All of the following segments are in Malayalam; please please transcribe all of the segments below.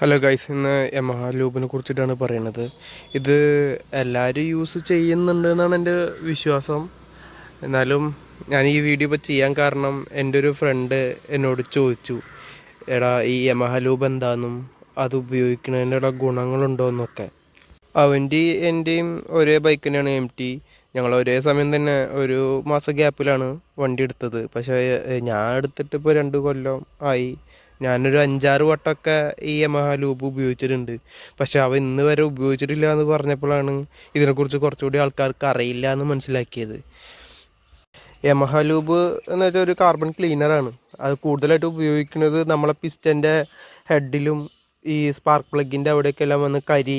ഹലോ ഗൈസ് ഇന്ന് യമഹ ലൂബിനെ കുറിച്ചിട്ടാണ് പറയുന്നത്. ഇത് എല്ലാവരും യൂസ് ചെയ്യുന്നുണ്ട് എന്നാണ് എന്റെ വിശ്വാസം. എന്നാലും ഞാൻ ഈ വീഡിയോ ഇപ്പോൾ ചെയ്യാൻ കാരണം എന്റെ ഒരു ഫ്രണ്ട് എന്നോട് ചോദിച്ചു എടാ ഈ യമഹ ലൂബ് എന്താണെന്നും അത് ഉപയോഗിക്കുന്നതിന്റെ ഗുണങ്ങളുണ്ടോ എന്നൊക്കെ അവന്റെ എന്റെയും ഒരേ ബൈക്ക് തന്നെയാണ് എം ടി ഞങ്ങൾ ഒരേ സമയം തന്നെ ഒരു മാസം ഗ്യാപ്പിലാണ് വണ്ടി എടുത്തത്. പക്ഷേ ഞാൻ എടുത്തിട്ട് ഇപ്പോൾ രണ്ട് കൊല്ലം ആയി. ഞാനൊരു അഞ്ചാറ് വട്ടമൊക്കെ ഈ യമഹ ലൂപ്പ് ഉപയോഗിച്ചിട്ടുണ്ട്. പക്ഷെ അവ ഇന്ന് വരെ ഉപയോഗിച്ചിട്ടില്ല എന്ന് പറഞ്ഞപ്പോഴാണ് ഇതിനെക്കുറിച്ച് കുറച്ചുകൂടി ആൾക്കാർക്ക് അറിയില്ല എന്ന് മനസ്സിലാക്കിയത്. യമഹ ലൂബ് എന്ന് വെച്ചാൽ ഒരു കാർബൺ ക്ലീനറാണ് അത് കൂടുതലായിട്ട് ഉപയോഗിക്കുന്നത് നമ്മളെ പിസ്റ്റന്റെ ഹെഡിലും ഈ സ്പാർക്ക് പ്ലഗിന്റെ അവിടെയൊക്കെ എല്ലാം വന്ന് കരി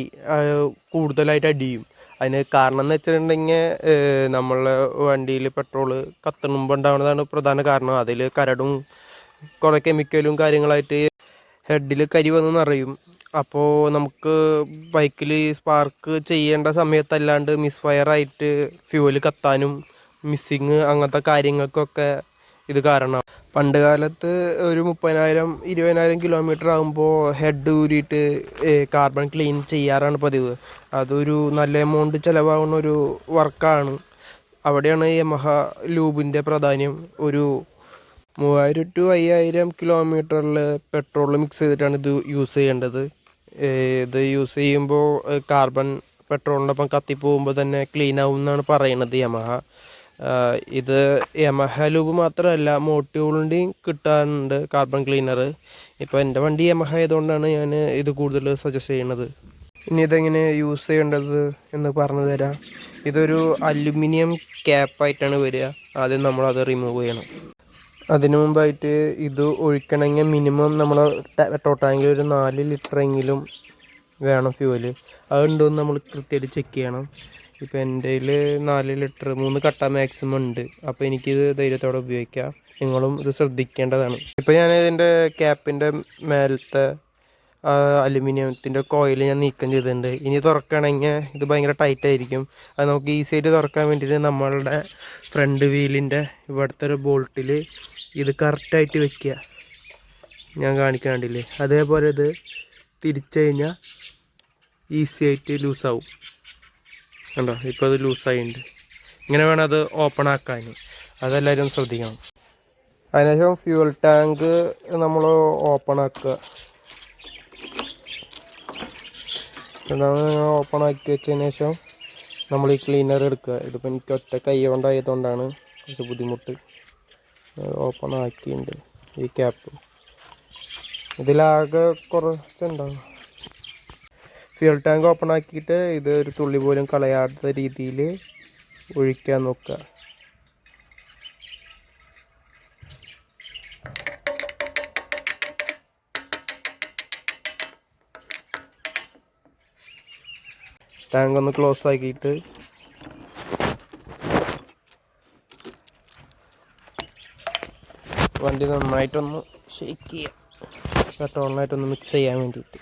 കൂടുതലായിട്ട് അടിയും. അതിന് കാരണം എന്ന് വെച്ചിട്ടുണ്ടെങ്കിൽ നമ്മളെ വണ്ടിയിൽ പെട്രോൾ കത്തണുമ്പോൾ ഉണ്ടാവുന്നതാണ് പ്രധാന കാരണം. അതിൽ കരടും കുറേ കെമിക്കലും കാര്യങ്ങളായിട്ട് ഹെഡിൽ കരി വന്ന് നിറയും. അപ്പോൾ നമുക്ക് ബൈക്കിൽ സ്പാർക്ക് ചെയ്യേണ്ട സമയത്തല്ലാണ്ട് മിസ് ഫയർ ആയിട്ട് ഫ്യൂവൽ കത്താനും മിസ്സിങ് അങ്ങനത്തെ കാര്യങ്ങൾക്കൊക്കെ ഇത് കാരണം. പണ്ട് കാലത്ത് ഒരു മുപ്പതിനായിരം ഇരുപതിനായിരം കിലോമീറ്റർ ആകുമ്പോൾ ഹെഡ് ഊരിയിട്ട് കാർബൺ ക്ലീൻ ചെയ്യാറാണ് പതിവ്. അതൊരു നല്ല എമൗണ്ട് ചിലവാകുന്ന ഒരു വർക്കാണ് അവിടെയാണ് യമഹ ലൂബിന്റെ പ്രാധാന്യം. ഒരു മൂവായിരം ടു അയ്യായിരം കിലോമീറ്ററിൽ പെട്രോൾ മിക്സ് ചെയ്തിട്ടാണ് ഇത് യൂസ് ചെയ്യേണ്ടത്. ഇത് യൂസ് ചെയ്യുമ്പോൾ കാർബൺ പെട്രോളിനൊപ്പം കത്തിപ്പോകുമ്പോൾ തന്നെ ക്ലീൻ ആവും എന്നാണ് പറയുന്നത് യമഹ. ഇത് യമഹ ലൂബ് മാത്രമല്ല മോട്ട്യൂളിന്റെയും കിട്ടാറുണ്ട് കാർബൺ ക്ലീനർ ഇപ്പോൾ എന്റെ വണ്ടി യമഹ ആയതുകൊണ്ടാണ് ഞാൻ ഇത് കൂടുതൽ സജസ്റ്റ് ചെയ്യുന്നത്. ഇനി ഇതെങ്ങനെ യൂസ് ചെയ്യേണ്ടത് എന്ന് പറഞ്ഞു തരാം. ഇതൊരു അലുമിനിയം ക്യാപ്പായിട്ടാണ് വരിക. ആദ്യം നമ്മളത് റിമൂവ് ചെയ്യണം. അതിനു മുമ്പായിട്ട് ഇത് ഒഴിക്കണമെങ്കിൽ മിനിമം നമ്മൾ ടോട്ടാങ്കിൽ ടാങ്കിൽ ഒരു നാല് ലിറ്ററെങ്കിലും വേണം ഫ്യൂവൽ അതുണ്ടോ എന്ന് നമ്മൾ കൃത്യമായിട്ട് ചെക്ക് ചെയ്യണം. ഇപ്പോൾ എന്റെ കയ്യിൽ നാല് ലിറ്റർ മൂന്ന് കട്ട മാക്സിമം ഉണ്ട്. അപ്പോൾ എനിക്കിത് ധൈര്യത്തോടെ ഉപയോഗിക്കാം. നിങ്ങളും ഇത് ശ്രദ്ധിക്കേണ്ടതാണ്. ഇപ്പോൾ ഞാൻ ഇതിന്റെ ക്യാപ്പിന്റെ മേലത്തെ അലുമിനിയത്തിന്റെ കോയിൽ ഞാൻ നീക്കം ചെയ്തിട്ടുണ്ട്. ഇനി തുറക്കണമെങ്കിൽ ഇത് ഭയങ്കര ടൈറ്റ് ആയിരിക്കും. അത് നമുക്ക് ഈസി ആയിട്ട് തുറക്കാൻ വേണ്ടിയിട്ട് നമ്മളുടെ ഫ്രണ്ട് വീലിന്റെ ഇവിടുത്തെ ഒരു ബോൾട്ടിൽ ഇത് കറക്റ്റായിട്ട് വെക്കുക. ഞാൻ കാണിക്കാണ്ടില്ലേ അതേപോലെ ഇത് തിരിച്ചു കഴിഞ്ഞാൽ ഈസി ആയിട്ട് ലൂസാവും കണ്ടോ? ഇപ്പോൾ അത് ലൂസായിട്ടുണ്ട് ഇങ്ങനെ വേണം അത് ഓപ്പൺ ആക്കാൻ അതെല്ലാവരും ശ്രദ്ധിക്കണം. അതിനുശേഷം ഫ്യൂൽ ടാങ്ക് നമ്മൾ ഓപ്പൺ ആക്കുക. ഓപ്പൺ ആക്കി വെച്ചതിന് ശേഷം നമ്മൾ ഈ ക്ലീനർ എടുക്കുക. ഇതിപ്പോൾ എനിക്ക് ഒറ്റ കൈ കൊണ്ടായതുകൊണ്ടാണ് കുറച്ച് ബുദ്ധിമുട്ട്. ഓപ്പൺ ആക്കിയിട്ടുണ്ട് ഈ ക്യാപ്പ്. ഇതിലാകെ കുറച്ചുണ്ടാവും ഫ്യൂൽ ടാങ്ക് ഓപ്പൺ ആക്കിയിട്ട് ഇത് ഒരു തുള്ളി പോലും കളയാത്ത രീതിയിൽ ഒഴിക്കാൻ നോക്കുക ടാങ്ക് ഒന്ന് ക്ലോസ് ആക്കിയിട്ട് വണ്ടി നന്നായിട്ടൊന്ന് ഷേക്ക് ചെയ്യാം. പെട്രോളിനായിട്ടൊന്ന് മിക്സ് ചെയ്യാൻ വേണ്ടിയിട്ട്.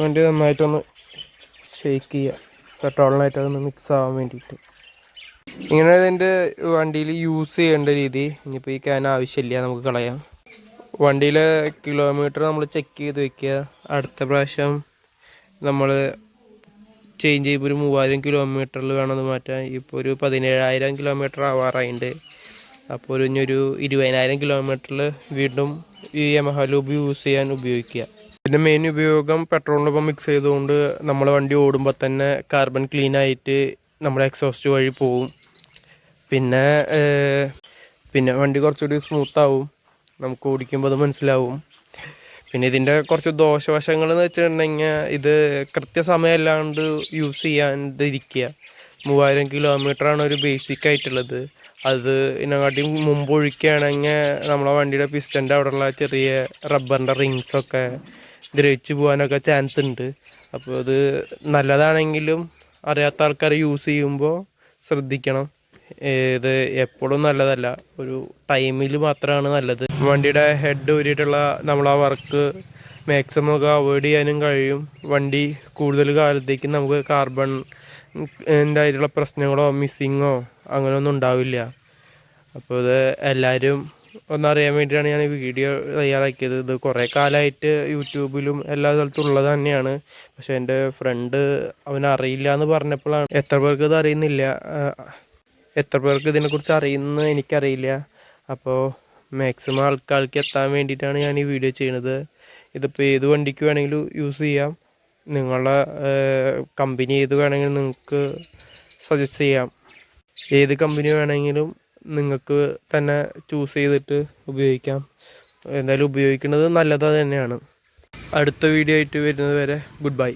വണ്ടി നന്നായിട്ടൊന്ന് ഷേക്ക് ചെയ്യുക പെട്രോളിനായിട്ടൊന്ന് മിക്സ് ആവാൻ വേണ്ടിയിട്ട്. ഇങ്ങനെ ഇതിന്റെ വണ്ടിയിൽ യൂസ് ചെയ്യേണ്ട രീതി ഇനിയിപ്പോൾ ഈ ക്യാൻ ആവശ്യമില്ല നമുക്ക് കളയാം. വണ്ടിയിലെ കിലോമീറ്റർ നമ്മൾ ചെക്ക് ചെയ്ത് വെക്കുക. അടുത്ത പ്രാവശ്യം നമ്മൾ ചേഞ്ച് ചെയ്യുമ്പോൾ ഒരു മൂവായിരം കിലോമീറ്ററിൽ വേണം അത് മാറ്റാൻ. ഇപ്പോൾ ഒരു പതിനേഴായിരം കിലോമീറ്റർ ആവാറായിട്ടുണ്ട് അപ്പോൾ ഒരു ഇനി ഒരു ഇരുപതിനായിരം കിലോമീറ്ററിൽ വീണ്ടും ഈ യമഹ ലൂബ് യൂസ് ചെയ്യാൻ ഉപയോഗിക്കുക. ഇതിന്റെ മെയിൻ ഉപയോഗം പെട്രോളിനൊപ്പം മിക്സ് ചെയ്തുകൊണ്ട് നമ്മൾ വണ്ടി ഓടുമ്പോൾ തന്നെ കാർബൺ ക്ലീൻ ആയിട്ട് നമ്മുടെ എക്സോസ്റ്റ് വഴി പോവും. പിന്നെ പിന്നെ വണ്ടി കുറച്ചുകൂടി സ്മൂത്ത് ആവും. നമുക്ക് ഓടിക്കുമ്പോൾ അത് മനസ്സിലാവും. പിന്നെ ഇതിന്റെ കുറച്ച് ദോഷവശങ്ങൾ എന്ന് വെച്ചിട്ടുണ്ടെങ്കിൽ ഇത് കൃത്യസമയമല്ലാണ്ട് യൂസ് ചെയ്യാണ്ടിരിക്കുക. മൂവായിരം കിലോമീറ്റർ ആണ് ഒരു ബേസിക് ആയിട്ടുള്ളത്. അത് ഇതിനെക്കാട്ടി മുമ്പ് ഒഴിക്കുകയാണെങ്കിൽ നമ്മളെ വണ്ടിയുടെ പിസ്റ്റന്റെ അവിടെയുള്ള ചെറിയ റബ്ബറിന്റെ റിങ്സൊക്കെ ദ്രവിച്ച് പോകാനൊക്കെ ചാൻസ് ഉണ്ട്. അപ്പോൾ അത് നല്ലതാണെങ്കിലും അറിയാത്ത ആൾക്കാർ യൂസ് ചെയ്യുമ്പോൾ ശ്രദ്ധിക്കണം. ഇത് എപ്പോഴും നല്ലതല്ല. ഒരു ടൈമിൽ മാത്രമാണ് നല്ലത്. വണ്ടിയുടെ ഹെഡ് ഊരിയിട്ടുള്ള നമ്മൾ ആ വർക്ക് മാക്സിമം ഒക്കെ അവോയ്ഡ് ചെയ്യാനും കഴിയും. വണ്ടി കൂടുതൽ കാലത്തേക്ക് നമുക്ക് കാർബൺ ആയിട്ടുള്ള പ്രശ്നങ്ങളോ മിസ്സിങ്ങോ അങ്ങനെയൊന്നും ഉണ്ടാവില്ല. അപ്പോൾ ഇത് എല്ലാവരും ഒന്നറിയാൻ വേണ്ടിയിട്ടാണ് ഞാൻ ഈ വീഡിയോ തയ്യാറാക്കിയത്. ഇത് കുറേ കാലമായിട്ട് യൂട്യൂബിലും എല്ലാ സ്ഥലത്തും ഉള്ളത് തന്നെയാണ്. പക്ഷേ എന്റെ ഫ്രണ്ട് അവനറിയില്ല എന്ന് പറഞ്ഞപ്പോഴാണ് എത്ര പേർക്ക് ഇത് അറിയുന്നില്ല. എത്ര പേർക്ക് ഇതിനെക്കുറിച്ച് അറിയുന്നു എനിക്കറിയില്ല. അപ്പോൾ മാക്സിമം ആൾക്കാർക്ക് എത്താൻ വേണ്ടിയിട്ടാണ് ഞാൻ ഈ വീഡിയോ ചെയ്യുന്നത്. ഇതിപ്പോൾ ഏത് വണ്ടിക്ക് വേണമെങ്കിലും യൂസ് ചെയ്യാം. നിങ്ങളുടെ കമ്പനി ഏത് വേണമെങ്കിലും നിങ്ങൾക്ക് സജസ്റ്റ് ചെയ്യാം. ഏത് കമ്പനി വേണമെങ്കിലും നിങ്ങൾക്ക് തന്നെ ചൂസ് ചെയ്തിട്ട് ഉപയോഗിക്കാം. എന്തായാലും ഉപയോഗിക്കുന്നത് നല്ലത് തന്നെയാണ്. അടുത്ത വീഡിയോ ആയിട്ട് വരുന്നത് വരെ ഗുഡ് ബൈ